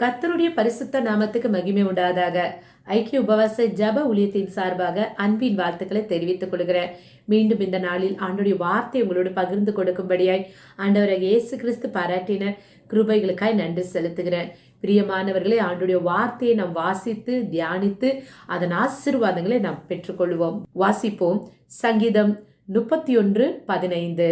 கத்தருடைய பரிசுத்த நாமத்துக்கு மகிமை உண்டாதாக. ஐக்கிய உபவாச ஜப ஊழியத்தின் சார்பாக அன்பின் வாழ்த்துக்களை தெரிவித்துக் கொள்கிறேன். மீண்டும் இந்த நாளில் ஆண்டுடைய வார்த்தை உங்களோடு பகிர்ந்து கொடுக்கும்படியாய் ஆண்டவராக இயேசு கிறிஸ்து பாராட்டின கிருபைகளுக்காய் நன்றி செலுத்துகிறேன். பிரியமானவர்களே ஆண்டுடைய வார்த்தையை நாம் வாசித்து தியானித்து அதன் ஆசீர்வாதங்களை நாம் பெற்றுக்கொள்வோம். வாசிப்போம். சங்கீதம் முப்பத்தி ஒன்று பதினைந்து.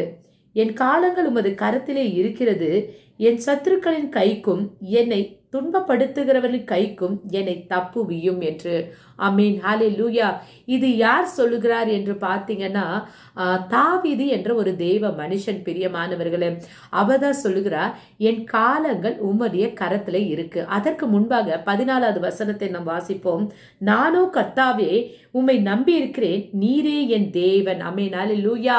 என் காலங்கள் உமது கரத்திலே இருக்கிறது. என் சத்துருக்களின் கைக்கும் என்னை துன்பப்படுத்துகிறவர்கள் கைக்கும் என்னை தப்புவியும் என்று. அமீன் ஹாலே லூயா இது யார் சொல்லுகிறார் என்று பார்த்தீங்கன்னா ஆஹ், தாவீது என்ற ஒரு தெய்வ மனுஷன் பிரியமானவர்களே அவ தான் சொல்லுகிறார் என் காலங்கள் உம்முடைய கரத்தில் இருக்கு. அதற்கு முன்பாக பதினாலாவது வசனத்தை நாம் வாசிப்போம். நானோ கர்த்தாவே உம்மை நம்பி இருக்கிறேன் நீரே என் தேவன். அமேன் ஹாலே லூயா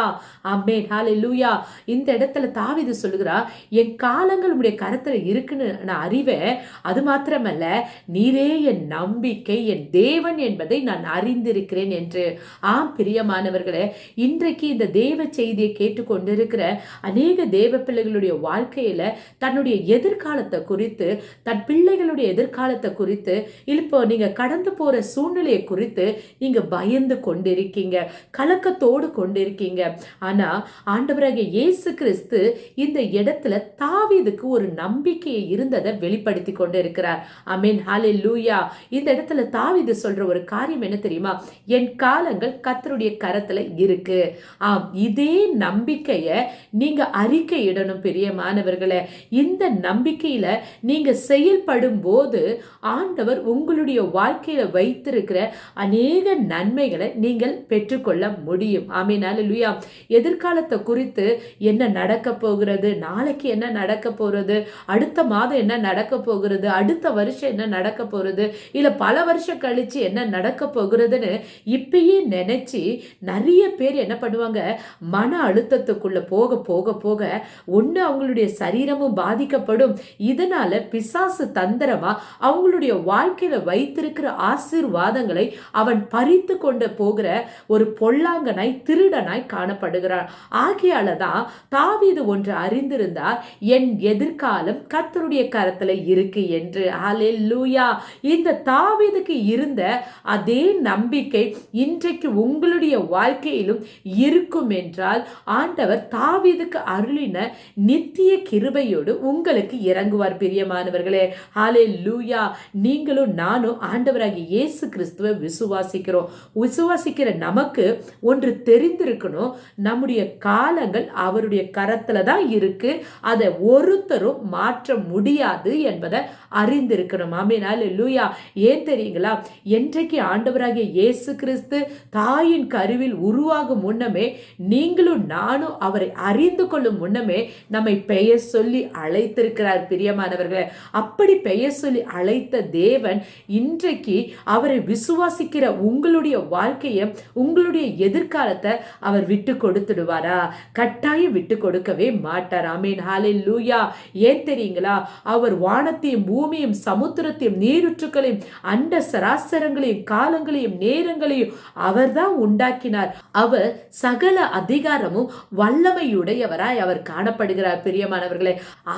அமேன் ஹாலே லூயா இந்த இடத்துல தாவிது சொல்லுகிறா என் காலங்கள் உம்முடைய கரத்தில் இருக்குன்னு நான் அறிவேன். அது மாத்திரமல்ல நீரே என் நம்பிக்கை என் தேவன் என்பதை நான் அறிந்திருக்கிறேன் என்று. ஆம் பிரியமானவர்களே இன்றைக்கு இந்த தேவ செய்தியை கேட்டுக்கொண்டிருக்கிற அநேக தேவ பிள்ளைகளுடைய வாழ்க்கையில தன்னுடைய எதிர்காலத்தை குறித்து தன் பிள்ளைகளுடைய எதிர்காலத்தை குறித்து இப்போ நீங்க கடந்து போற சூழ்நிலையை குறித்து நீங்க பயந்து கொண்டிருக்கீங்க கலக்கத்தோடு கொண்டிருக்கீங்க. ஆனா ஆண்டவராகிய இயேசு கிறிஸ்து இந்த இடத்துல தாவீதுக்கு ஒரு நம்பிக்கையை இருந்ததை வெளிப்படுத்தி கொண்டு இருக்கிறார் அமீன் ஹாலே லூயா இந்த இடத்துல தாவிது சொல்ற ஒரு காரியம் என்ன தெரியுமா? என் காலங்கள் கத்தருடைய கரத்துல இருக்கு. ஆம் இதே நம்பிக்கைய நீங்க அறிக்கையிடணும் பெரிய மாணவர்களை. இந்த நம்பிக்கையில நீங்க செயல்படும் போது ஆண்டவர் உங்களுடைய வாழ்க்கையில வைத்திருக்கிற அநேக நன்மைகளை நீங்கள் பெற்றுக்கொள்ள முடியும். ஆமீனால ஹalleluya. எதிர்காலத்தை குறித்து என்ன நடக்க போகிறது? நாளைக்கு என்ன நடக்க போகிறது அடுத்த மாதம் என்ன நடக்க போகிறது அடுத்த வருஷம் என்ன நடக்க போகிறது? இல்ல பல வருஷம் கழிச்சு என்ன நடக்க போகிறதுன்னு இப்பயே நினைச்சு நிறைய பேர் என்ன பண்ணுவாங்க? மன அழுத்தத்துக்குள்ள போக போக போக ஒண்ணு அவங்களுடைய சரீரமும் பாதிக்கப்படும். இதனால பிசாசு தந்திரமா அவங்களுடைய வாழ்க்கையில வைத்திருக்கிற ஆசீர்வாதங்களை அவன் பறித்து கொண்டு போகிற ஒரு பொல்லாங்கனாய் திருடனாய் காணப்படுகிறான். ஆகையால தான் தாவீது ஒன்று அறிந்திருந்தார் என் எதிர்காலம் கர்த்தருடைய கரத்துல இருக்கு. என்று. ஹalleluya இந்த தாவீதுக்கு இருந்த அதே நம்பிக்கை இன்றைக்கு உங்களுடைய வாழ்க்கையிலும் இருக்கும் என்றால் ஆண்டவர் தாவீதுக்கு அருளின நித்திய கிருபையோடு உங்களுக்கு இறங்குவார் பிரியமானவர்களே. ஹalleluya நீங்களும் நானும் ஆண்டவராகிய இயேசு கிறிஸ்துவை விசுவாசிக்கிறோம். விசுவாசிக்கிற நமக்கு ஒன்று தெரிந்திருக்கணும். நம்முடைய காலங்கள் அவருடைய கரத்துல தான் இருக்கு. அதை ஒருத்தரும் மாற்ற முடியாது என்பதை ale அறிந்திருக்கணும். ஆமீன். லூயா ஏன் தெரியுங்களா? என்றைக்கு ஆண்டவராகிய இயேசு கிறிஸ்து தாயின் கருவில் உருவாகும் முன்னமே நீங்களும் நானும் அவரை அறிந்து கொள்ளும் முன்னமே நம்மை பெயர் சொல்லி அழைத்திருக்கிறார் பிரியமானவர்களே. அப்படி பெயர் சொல்லி அழைத்த தேவன் இன்றைக்கு அவரை விசுவாசிக்கிற உங்களுடைய வாழ்க்கையை உங்களுடைய எதிர்காலத்தை அவர் விட்டு கொடுத்துடுவாரா? கட்டாயம் விட்டு கொடுக்கவே மாட்டார். ஆமீன். ஹாலே லூயா ஏன் தெரியுங்களா? அவர் வானத்தையும் பூமியும் சமுத்திரத்தையும் நீருற்றுக்களையும் அண்ட சராசரங்களையும் காலங்களையும் நேரங்களையும் அவர்தான் உண்டாக்கினார். அவர் சகல அதிகாரமும் வல்லமையுடையவராய் அவர் காணப்படுகிறார் பிரியமானவர்களே.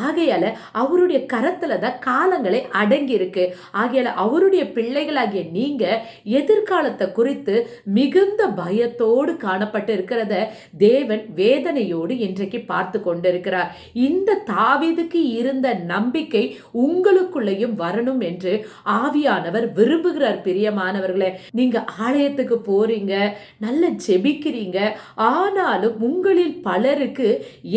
ஆகையால அவருடைய கரத்துல தான் காலங்களை அடங்கி இருக்கு ஆகையால அவருடைய பிள்ளைகளாகிய நீங்க எதிர்காலத்தை குறித்து மிகுந்த பயத்தோடு காணப்பட்டு இருக்கிறத தேவன் வேதனையோடு இன்றைக்கு பார்த்து கொண்டிருக்கிறார். இந்த தாவிதுக்கு இருந்த நம்பிக்கை உங்களுக்கு உங்களுக்குள்ளேயும் வரணும் என்று ஆவியானவர் விரும்புகிறார் பிரியமானவர்களே. நீங்க ஆலயத்துக்கு போறீங்க நல்ல ஜெபிக்கிறீங்க ஆனாலும் உங்களில் பலருக்கு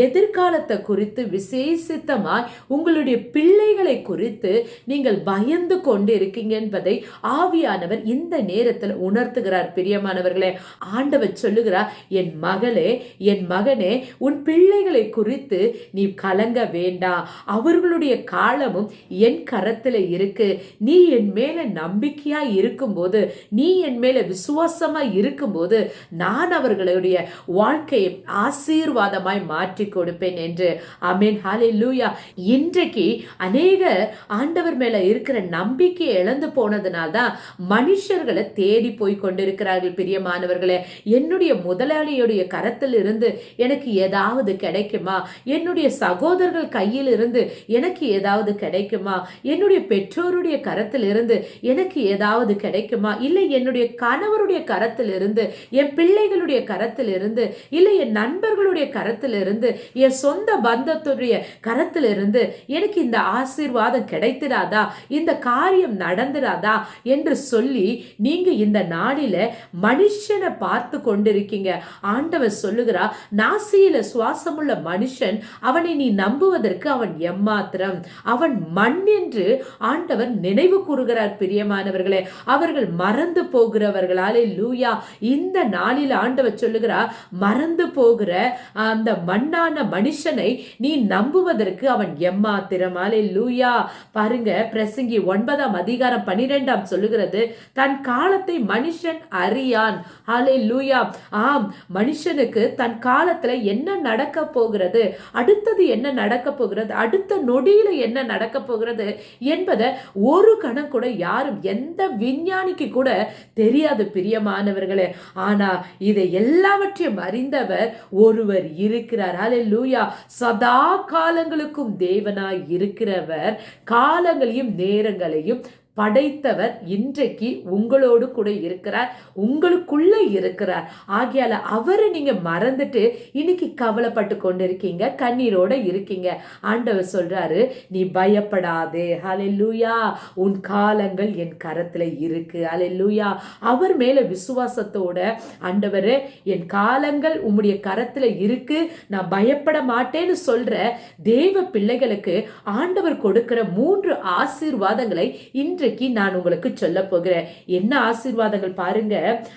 எதிர்காலத்தை குறித்து விசேஷித்தமாய் உங்களுடைய பிள்ளைகளை குறித்து நீங்கள் பயந்து கொண்டு இருக்கீங்க என்பதை ஆவியானவர் இந்த நேரத்தில் உணர்த்துகிறார் பிரியமானவர்களே. ஆண்டவர் சொல்லுகிறார் என் மகளே என் மகனே உன் பிள்ளைகளை குறித்து நீ கலங்க வேண்டாம் அவர்களுடைய காலமும் என் கரத்துல இருக்கு. நீ என் மேல நம்பிக்கையா இருக்கும்போது நீ என் மேல விசுவாசமா இருக்கும்போது நான் அவர்களுடைய வாழ்க்கையை ஆசீர்வாதமாய் மாற்றி கொடுப்பேன் என்று. அமேன் ஹாலே லூயா இன்றைக்கு அநேக ஆண்டவர் மேல இருக்கிற நம்பிக்கையை இழந்து போனதுனால தான் மனுஷர்களை தேடி போய் கொண்டிருக்கிறார்கள் பிரியமானவர்களே. என்னுடைய முதலாளியுடைய கரத்தில் இருந்து எனக்கு ஏதாவது கிடைக்குமா? என்னுடைய சகோதரர்கள் கையில் இருந்து எனக்கு ஏதாவது கிடைக்குமா? என்னுடைய பெற்றோருடைய கரத்திலிருந்து எனக்கு ஏதாவது கிடைக்குமா? இல்லை என்னுடைய கணவருடைய கரத்திலிருந்து என் பிள்ளைகளுடைய கரத்திலிருந்து இல்லை என் நண்பர்களுடைய கரத்திலிருந்து என் சொந்த பந்தத்துடைய கரத்திலிருந்து எனக்கு இந்த ஆசீர்வாதம் கிடைத்திராதா? இந்த காரியம் நடந்துராதா? என்று சொல்லி நீங்க இந்த நாளில மனுஷனை பார்த்து கொண்டிருக்கீங்க. ஆண்டவர் சொல்லுகிறா நாசியில சுவாசமுள்ள மனுஷன் அவனை நீ நம்புவதற்கு அவன் எம்மாத்திரம். அவன் மண்ணில் என்று ஆண்டவர் நினைவு கூறுகிறார் பிரியமானவர்களே. அவர்கள் மறந்து போகிறவர்களாலே லூயா இந்த நாளில் ஆண்டவர் சொல்லுகிறார் மறந்து போகிற அந்த மண்ணான மனுஷனை நீ நம்புவதற்கு அவன் எம்மாத்திரமாலே லூயா பாருங்க பிரசங்கி ஒன்பதாம் அதிகாரம் பனிரெண்டாம் சொல்லுகிறது தன் காலத்தை மனுஷன் அறியான். ஹாலே லூயா ஆம் மனுஷனுக்கு தன் காலத்துல என்ன நடக்க போகிறது? அடுத்தது என்ன நடக்க போகிறது? அடுத்த நொடியில என்ன நடக்க போகிறது? என்பதை ஒரு கணம் கூட யாரும் எந்த விஞ்ஞானிக்கு கூட தெரியாது பிரியமானவர்களே. ஆனா இதை எல்லாவற்றையும் அறிந்தவர் ஒருவர் இருக்கிறார். ஹலே லூயா சதா காலங்களுக்கும் தேவனாய் இருக்கிறவர். காலங்களையும் நேரங்களையும் படைத்தவர் இன்றைக்கு உங்களோடு கூட இருக்கிறார் உங்களுக்குள்ள இருக்கிறார். ஆகையால அவரை நீங்க மறந்துட்டு இன்னைக்கு கவலைப்பட்டு கொண்டு இருக்கீங்க கண்ணீரோட இருக்கீங்க. ஆண்டவர் சொல்றாரு நீ பயப்படாதே. லூயா உன் காலங்கள் என் கரத்துல இருக்கு. லூயா அவர் மேல விசுவாசத்தோட ஆண்டவர் என் காலங்கள் உம்முடைய கரத்துல இருக்கு. நான் பயப்பட மாட்டேன்னு சொல்ற தேவ பிள்ளைகளுக்கு ஆண்டவர் கொடுக்கிற மூன்று ஆசீர்வாதங்களை இன்று இன்றைக்கு நான் உங்களுக்கு சொல்ல போகிறேன். என்ன ஆசீர்வாதங்கள் பாருங்க.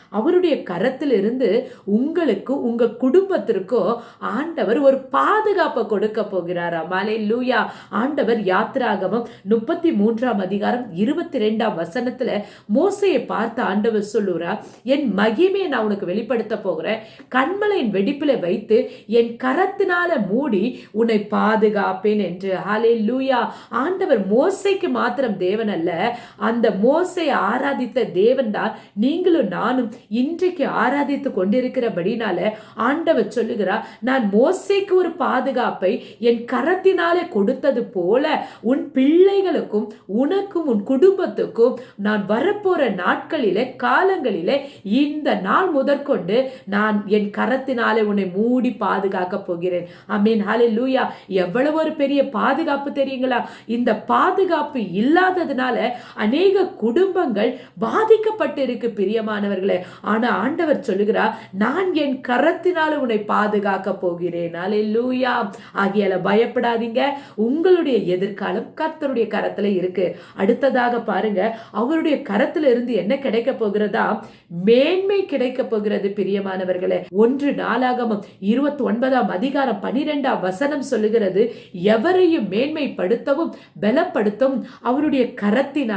அவருடைய கரத்திலிருந்து உங்களுக்கு உங்க குடும்பத்திற்கும் ஆண்டவர் ஒரு பாதுகாப்பை கொடுக்க போகிறாரா மாலை லூயா ஆண்டவர் யாத்திராகமம் முப்பத்தி மூன்றாம் அதிகாரம் இருபத்தி ரெண்டாம் வசனத்துல மோசையை பார்த்து ஆண்டவர் சொல்லுறா என் மகிமையை நான் உனக்கு வெளிப்படுத்த போகிறேன். கண்மலையின் வெடிப்பில வைத்து என் கரத்தினால மூடி உன்னை பாதுகாப்பேன் என்று. ஹாலே லூயா ஆண்டவர் மோசைக்கு மாத்திரம் தேவன் அல்ல. அந்த மோசை ஆராதித்த தேவன் தான் நீங்களும் நானும் இன்றைக்கு ஆராதித்து கொண்டிருக்கிறபடினால ஆண்டவர் சொல்லுகிறார் நான் மோசைக்கு ஒரு பாதுகாப்பை என் கரத்தினாலே கொடுத்தது போல உன் பிள்ளைகளுக்கும் உனக்கும் உன் குடும்பத்துக்கும் நான் வரப்போற நாட்களிலே காலங்களிலே இந்த நாள் முதற்கொண்டு நான் என் கரத்தினாலே உன்னை மூடி பாதுகாக்க போகிறேன். அமீன் ஹாலே லூயா எவ்வளவு ஒரு பெரிய பாதுகாப்பு தெரியுங்களா? இந்த பாதுகாப்பு இல்லாததுனால அநேக குடும்பங்கள் பாதிக்கப்பட்டு இருக்கு பிரியமானவர்களே. ஆனா ஆண்டவர் சொல்லுகிறார் நான் என் கரத்தினால் உன்னை பாதுகாக்க போகிறேன். லூயா ஆகியால பயப்படாதீங்க. உங்களுடைய எதிர்காலம் கர்த்தருடைய கரத்துல இருக்கு. அடுத்ததாக பாருங்க அவருடைய கரத்துல இருந்து என்ன கிடைக்க போகிறதா? மேன்மை கிடைக்க போகிறது பிரியமானவர்களே. ஒன்று நாளாகமும் இருபத்தி ஒன்பதாம் அதிகாரம் பனிரெண்டாம் வசனம் சொல்லுகிறது எவரையும் மேன்மைப்படுத்தவும் பலப்படுத்தவும் அவருடைய கரத்தினால்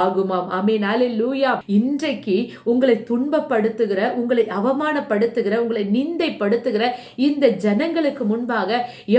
ஆகுமாம். ஆமீனாலே லூயா இன்றைக்கு உங்களை துன்பப்படுத்துகிற உங்களை அவமானப்படுத்துகிற உங்களை நிந்தைப்படுத்துகிற இந்த ஜனங்களுக்கு முன்பாக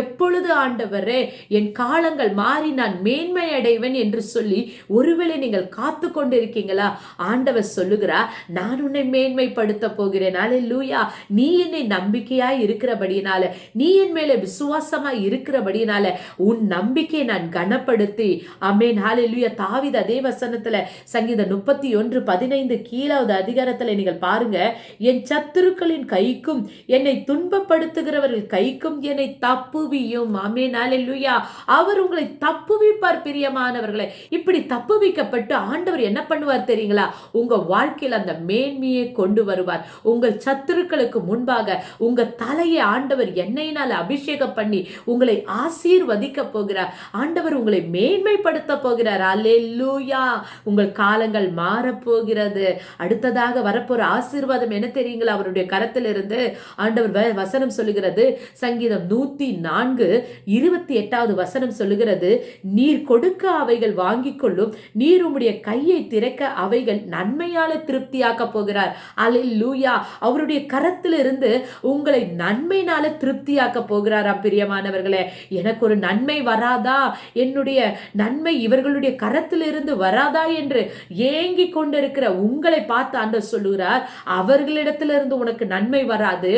எப்பொழுது ஆண்டவரே என் காலங்கள் மாறி நான் மேன்மை அடைவேன் என்று சொல்லி ஒருவேளை நீங்கள் காத்து கொண்டிருக்கீங்களா? ஆண்டவர் சொல்லுகிறா நான் உன்னை மேன்மைப்படுத்த போகிறேன். அலே லூயா நீ என்னை நம்பிக்கையாய் இருக்கிறபடியினால நீ என் மேலே விசுவாசமாய் இருக்கிறபடியினால உன் நம்பிக்கையை நான் கனப்படுத்தி அமேன் ஹாலே லூயா தாவித அதே வசனத்துல சங்கீதம் முப்பத்தி ஒன்று பதினைந்து கீழாவது அதிகாரத்துல நீங்கள் பாருங்க. என் சத்துருக்களின் கைக்கும் என்னை துன்பப்படுத்துகிறவர்கள் கைக்கும் என்னை தப்புவியும். அமே நாளெல்லுயா அவர் உங்களை தப்புவிப்பார் பிரியமானவர்களை. இப்படி தப்புவிக்கப்பட்டு ஆண்டவர் என்ன பண்ணுவார் தெரியுங்களா? உங்க வாழ்க்கையில் அந்த மேன்மையை கொண்டு வருவார். உங்கள் சத்துருக்களுக்கு முன்பாக உங்க தலையை ஆண்டவர் எண்ணெயினால் அபிஷேகம் பண்ணி உங்களை ஆசீர்வதிக்க போகிறார். ஆண்டவர் உங்களை மேன்மைப்படுத்த போகிறார். அல்லேலூயா உங்கள் காலங்கள் மாறப்போகிறது. அடுத்ததாக வரப்போற ஆசீர்வாதம் என்ன தெரியுங்களா? அவருடைய கரத்திலிருந்து ஆண்டவர் வசனம் சொல்லுகிறது. சங்கீதம் நூற்றி நான்கு இருபத்தி எட்டாவது வசனம் சொல்லுகிறது. நீர் கொடுக்க அவைகள் வாங்கி கொள்ளும். நீர் உம்முடைய கையை திறக்க அவைகள் நன்மையால திருப்தியாக்க போகிறார். அலில் லூயா அவருடைய கரத்திலிருந்து உங்களை நன்மைனால திருப்தியாக்க போகிறாரா பிரியமானவர்களே. எனக்கு ஒரு நன்மை வராதா? என்னுடைய நன்மை இவர்களுடைய கரத்திலிருந்து இருந்து வராதா என்று ஏங்கி கொண்டிருக்கிற உங்களை பார்த்து ஆண்டவர் சொல்லுகிறார் அவர்களிடத்திலிருந்து உனக்கு நன்மை வராது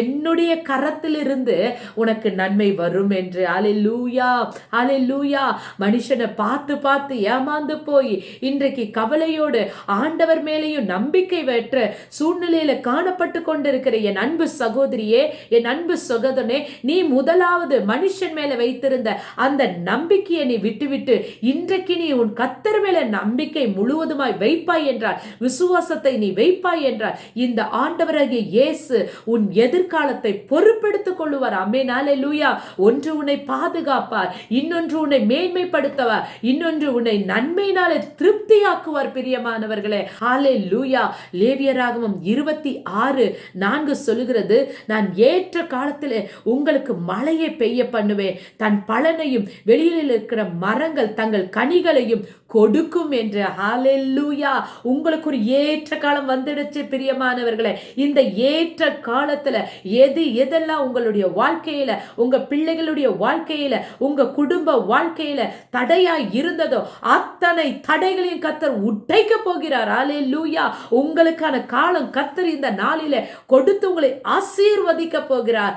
என்னுடைய கரத்திலிருந்து உனக்கு நன்மை வரும் என்று. அலை லூயா அலை லூயா மனுஷனை பார்த்து பார்த்து ஏமாந்து போய் இன்றைக்கு கவலையோடு ஆண்டவர் மேலேயும் நம்பிக்கை வெற்ற சூழ்நிலையில காணப்பட்டு கொண்டிருக்கிற என் அன்பு சகோதரியே என் அன்பு சகோதரனே நீ முதலாவது மனுஷன் மேல வைத்திருந்த அந்த நம்பிக்கையை நீ விட்டுவிட்டு இன்றைக்கு நீ உன் கர்த்தர் மேல நம்பிக்கை முழுவதுமாய் வைப்பாய் என்றார். விசுவாசத்தை நீ வைப்பாய் என்றார். இந்த ஆண்டவராகிய இயேசு உன் எதிர்காலத்தை பொறுப்பெடுத்துக் கொள்ளுவார். அமேனாலே லூயா ஒன்று உன்னை பாதுகாப்பார். இன்னொன்று உன்னை மேன்மைப்படுத்தவார். இன்னொன்று உன்னை நன்மையினாலே திருப்தியாக்குவார் பிரியமானவர்களே. ஹாலே லூயா லேவியராகவும் இருபத்தி ஆறு நான்கு சொல்லுகிறது நான் ஏற்ற காலத்தில் உங்களுக்கு மழையை பெய்ய பண்ணுவேன். தன் பலனையும் வெளியில் இருக்கிற மரங்கள் தங்கள் கனிகளையும் கொடுக்கும் என்று. ஹாலெல்லூயா உங்களுக்கு ஒரு ஏற்ற காலம் வந்துடுச்சு பிரியமானவர்களே. இந்த ஏற்ற காலத்தில் எது எதெல்லாம் உங்களுடைய வாழ்க்கையில் உங்கள் பிள்ளைகளுடைய வாழ்க்கையில் உங்கள் குடும்ப வாழ்க்கையில் தடையாக இருந்ததோ அத்தனை தடைகளையும் கத்தர் உடைக்க போகிறார். ஹalleluya. உங்களுக்கான காலம் கத்தர் இந்த நாளில் கொடுத்து உங்களை ஆசீர்வதிக்க போகிறார்.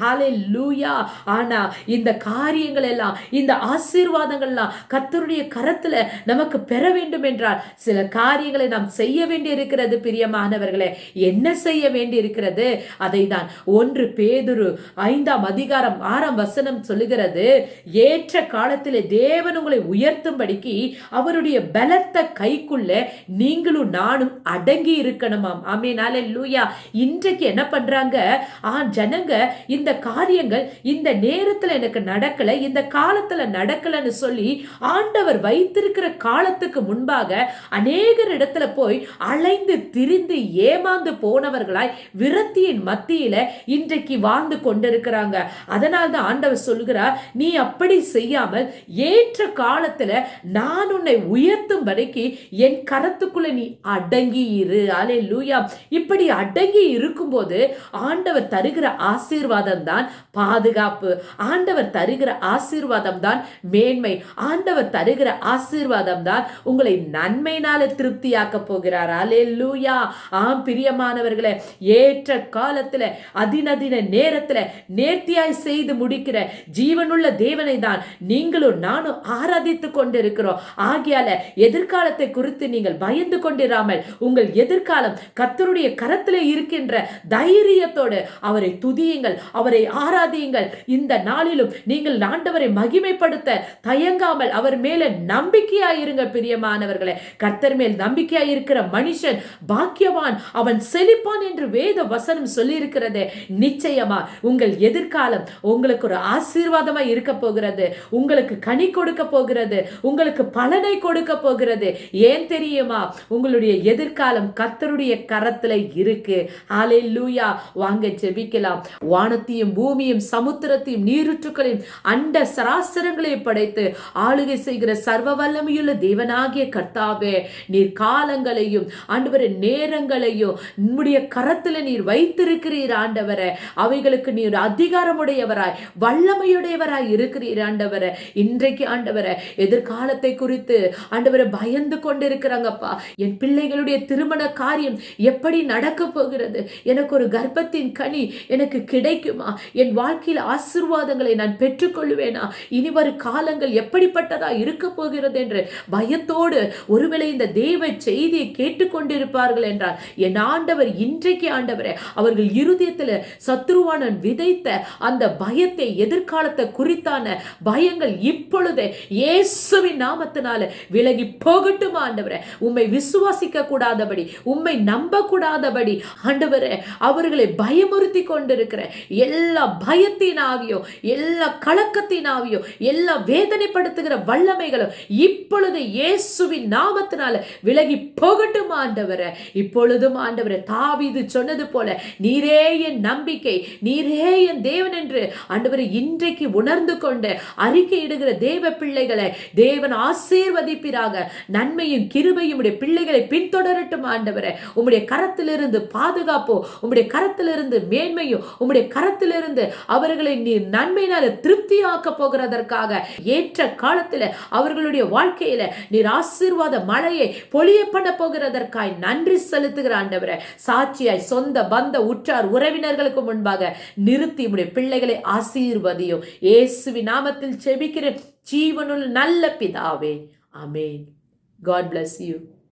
ஹாலே லூயா ஆனால் இந்த காரியங்கள் எல்லாம் இந்த ஆசீர்வாதங்கள்லாம் கத்தருடைய கரத்துல நமக்கு பெற வேண்டும் என்றால் சில காரியங்களை நாம் செய்ய வேண்டி இருக்கிறது பிரியமானவர்களே. என்ன செய்ய வேண்டி இருக்கிறது அதை தான் ஒன்று பேதுரு ஐந்தாம் அதிகாரம் ஆறாம் வசனம் சொல்லுகிறது. ஏற்ற காலத்திலே தேவன் உங்களை உயர்த்தும்படிக்கு அவருடைய பலத்த கைக்குள்ள நீங்களும் நானும் அடங்கி இருக்கணுமாம். ஆமீனாலே லூயா இன்றைக்கு என்ன பண்றாங்க? ஆ ஜனங்க இந்த காரியங்கள் இந்த நேரத்துல எனக்கு நடக்கல இந்த காலத்துல நடக்கலன்னு சொல்லி ஆண்டவர் வைத்திருக்கிற காலத்துக்கு முன்பாக அநேகர் இடத்துல போய் அலைந்து திரிந்து ஏமாந்து போனவர்களாய் விரத்தியின் மத்தியில இன்றைக்கு வாழ்ந்து கொண்டிருக்கிறாங்க. அதனால தான் ஆண்டவர் சொல்கிறார் நீ அப்படி செய்யாமல் ஏற்ற காலத்துல நான் உன்னை உயர்த்தும் வரைக்கும் என் கரத்துக்குள்ள நீ அடங்கி இரு. அலே லூயா இப்படி அடங்கி இருக்கும்போது ஆண்டவர் தருகிற ஆசீர்வாதம் தான் பாதுகாப்பு. ஆண்டவர் தருகிற ஆசீர்வாதம் தான் மேன்மை. ஆண்டவர் தருகிற ஆசீர்வாதம் தான் உங்களை நன்மையினால திருப்தியாக்க போகிறார். அலே லூயா ஆம் பிரியமானவர்களை ஏற்ற காலத்துல அதினதின நேரத்துல நேர்த்தியாய் செய்து முடிக்கிற ஜீவனுள்ள தேவனை தான் நீங்களும் நானும் ஆராதித்து கொண்டிருக்கிறோம். ஆகியால எதிர்காலத்தை குறித்து நீங்கள் பயந்து கொண்டிராமல் உங்கள் எதிர்காலம் கத்தருடைய கரத்தில் இருக்கின்ற தைரியத்தோடு அவரை துதியுங்கள் அவரை ஆராதியுங்கள். இந்த நாளிலும் நீங்கள் ஆண்டவரை மகிமைப்படுத்த தயங்காமல் அவர் மேல நம்பிக்கையா இருங்க பிரியமானவர்களே. கர்த்தர் மேல் நம்பிக்கையா இருக்கிற மனுஷன் பாக்கியவான் அவன் செழிப்பான் என்று வேத வசனம் சொல்லி இருக்கிறது நிச்சயமா உங்கள் எதிர்காலம் உங்களுக்கு ஒரு ஆசீர்வாதமா இருக்க போகிறது. உங்களுக்கு கனி கொடுக்க போகிறது. உங்களுக்கு பலனை கொடுக்க போகிறது. ஏன் தெரியுமா? உங்களுடைய எதிர்காலம் கர்த்தருடைய கரத்துல இருக்கு. ஆலே லூயா வாங்க ஜெபிக்கலாம். வானத்தையும் பூமியும் சமுத்திரத்தையும் நீருற்றுக்களையும் அண்ட சராசரங்களையும் படைத்து ஆளுகை செய்கிற சர்வ வல்லமையுள்ள தேவனாகிய கர்த்தாவே நீர் காலங்களையும் ஆண்டவரே நேரங்களையும் நம்முடைய கரத்துல நீர் வைத்திருக்கிறீர் ஆண்டவரே. அவைகளுக்கு நீர் அதிகாரமுடையவராய் வல்லமையுடையவராய் இருக்கிறீர் ஆண்டவரே. இன்றைக்கு ஆண்டவரே எதிர்காலத்தை குறித்து ஆண்டவரை பயந்து கொண்டிருக்கிறாங்கப்பா. என் பிள்ளைகளுடைய திருமண காரியம் எப்படி நடக்க போகிறது? எனக்கு ஒரு கர்ப்பத்தின் கனி எனக்கு கிடைக்குமா? என் வாழ்க்கையில் ஆசிர்வாதங்களை நான் பெற்றுக்கொள்வேனா இனி வரும் காலங்கள் எப்படிப்பட்டதா இருக்க போகிறது? என்று பயத்தோடு ஒருவேளை இந்த தேவ செய்தியை கேட்டுக்கொண்டிருப்பார்கள் என்றால் என் ஆண்டவர் இன்றைக்கு ஆண்டவரே அவர்கள் இருதயத்தில் சத்ருவானன் விதைத்த அந்த பயத்தை எதிர்காலத்தை குறித்தான பயங்கள் இப்பொழுதே இயேசுவின் நாமத்தினால விலகி போகட்டும் ஆண்டவரே? உம்மை விசுவாசிக்க கூடாதபடி உம்மை நம்ப கூடாதபடி ஆண்டவரே அவர்களை பயமுறுத்தி கொண்டிருக்கிற எல்லா பயத்தின் ஆவியோ எல்லா கலக்கத்தின் ஆவியோ எல்லா வேதனைப்படுத்துகிற வல்லமைகளும் இப்பொழுது இயேசுவின் நாமத்தினால விலகி போகட்டும் ஆண்டவரை. இப்பொழுதும் ஆண்டவரை தாவிது சொன்னது போல நீரே என் நம்பிக்கை நீரே என் தேவன் என்று ஆண்டவரை இன்றைக்கு உணர்ந்து கொண்டு அறிக்கையிடுகிற தேவ பிள்ளைகளை தேவன் ஆசீர்வதிப்பிறாக நன்மையும் கிருபையும் உடைய பிள்ளைகளை பின்தொடரட்டும் ஆண்டவரை. உம்முடைய கரத்திலிருந்து பாதுகாப்போ உம்முடைய கரத்திலிருந்து மேன்மையும் உம்முடைய கரத்திலிருந்து அவர்களை நீர் நன்மையினால திருப்தியாக்க போகிறதற்காக ஏற்ற காலத்தில் அவர்களுடைய வாழ்க்கையில நீர் ஆசீர்வாத மழையை பொழிய பண்ண போகிறதற்காய் நன்றி செலுத்துகிற ஆண்டவரை. சாட்சியாய் சொந்த பந்த உற்றார் உறவினர்களுக்கு முன்பாக நிறுத்தி உடைய பிள்ளைகளை ஆசீர்வதியும். இயேசுவி நாமத்தில் செபிக்கிற ஜீவனுள் நல்ல பிதாவே. அமேன் காட் பிளஸ் யூ